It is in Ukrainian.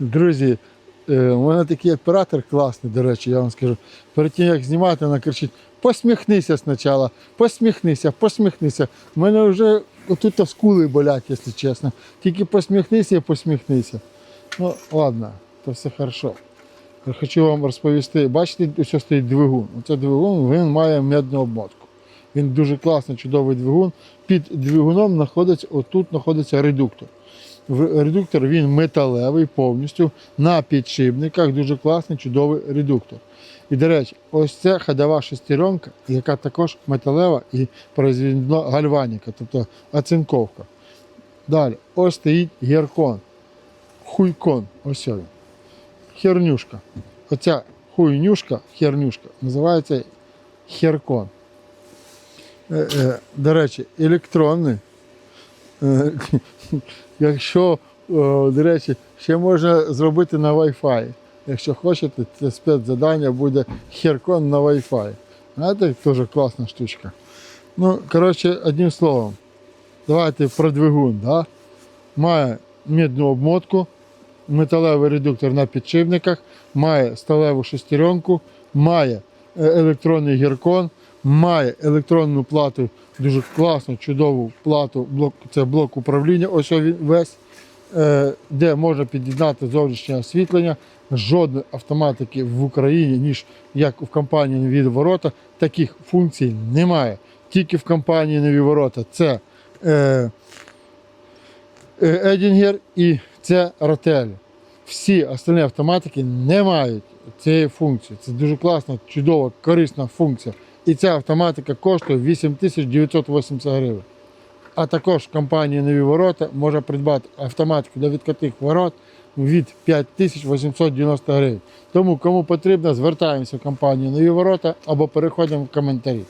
Друзі, е, у мене такий оператор класний, до речі, я вам скажу. Перед тим, як знімати, вона кричить: посміхнися спочатку, посміхнися, посміхнися. У мене вже отут скули болять, якщо чесно. Тільки посміхнися і посміхнися. Ну, ладно, то все хорошо. Хочу вам розповісти. Бачите, ось стоїть двигун. Оце двигун він має медну обмотку. Він дуже класний, чудовий двигун. Під двигуном знаходиться, отут знаходиться редуктор. Редуктор він металевий повністю на підшипниках. Дуже класний, чудовий редуктор. І, до речі, ось це ходова шестеренка, яка також металева і произведена гальваніка, тобто оцинковка. Далі, ось стоїть геркон, хуйкон, ось він. Хернюшка. Оця хуйнюшка, хернюшка, називається херкон. Е, е, До речі, електронний. Е, Якщо, до речі, ще можна зробити на Wi-Fi. Якщо хочете, це спецзадання буде херкон на Wi-Fi. Знаєте, теж класна штучка. Ну, коротше, одним словом, давайте про двигун. Да? Має медну обмотку, металевий редуктор на підшипниках, має сталеву шестеренку, має е, електронний гіркон, має електронну плату, дуже класну, чудову плату, блок, це блок управління, ось він весь, е, де можна під'єднати зовнішнє освітлення. Жодної автоматики в Україні, ніж як в компанії Нові ворота, таких функцій немає. Тільки в компанії Нові ворота. Це е, е, Едінгер і це Ротель. Всі остальні автоматики не мають цієї функції. Це дуже класна, чудова, корисна функція. І ця автоматика коштує 8980 гривень. А також компанія Нові ворота може придбати автоматику для відкатих ворот від 5890 гривень. Тому кому потрібно, звертаємося в компанію Нові ворота або переходимо в коментарі.